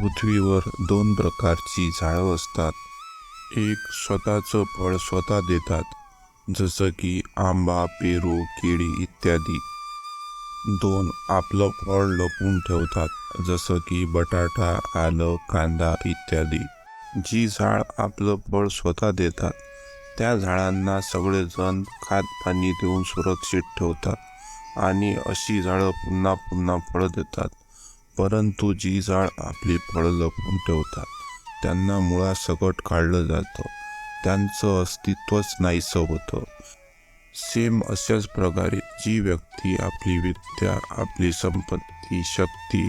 पृथ्वीवर दोन प्रकारची झाडं असतात. एक स्वतःचं फळ स्वतः देतात जसं की आंबा पेरू केळी इत्यादी. दोन आपलं फळ लपवून ठेवतात जसं की बटाटा आलं कांदा इत्यादी. जी झाड आपलं फळ स्वतः देतात त्या झाडांना सगळेजण खात पाणी देऊन सुरक्षित ठेवतात आणि अशी झाडं पुन्हा पुन्हा फळं देतात. परंतु जी झाड आपली फळं लपवून ठेवतात त्यांना मुळासकट काढलं जातं. त्यांचं अस्तित्वच नाहीसं होतं. सेम अशाच प्रकारे जी व्यक्ती आपली विद्या आपली संपत्ती शक्ती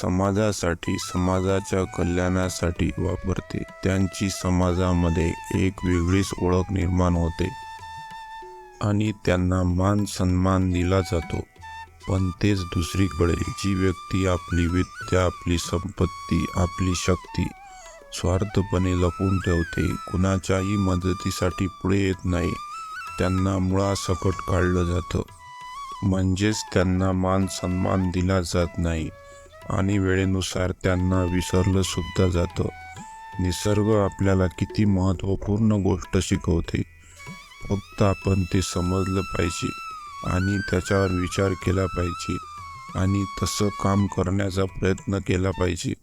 समाजासाठी समाजाच्या कल्याणासाठी वापरते त्यांची समाजामध्ये एक वेगळीच ओळख निर्माण होते आणि त्यांना मान सन्मान दिला जातो. पण तेच दुसरीकडे जी व्यक्ती आपली विद्या आपली संपत्ती आपली शक्ती स्वार्थपणे लपून ठेवते. कुणाच्याही मदतीसाठी पुढे येत नाही. त्यांना मुळासकट काढलं जातं. म्हणजेच त्यांना मान सन्मान दिला जात नाही आणि वेळेनुसार त्यांना विसरलं सुद्धा जातं. निसर्ग आपल्याला किती महत्त्वपूर्ण गोष्ट शिकवते. फक्त आपण ते समजलं पाहिजे. आणि त्याच्यावर विचार केला पाहिजे. आणि तसं काम करण्याचा प्रयत्न केला पाहिजे.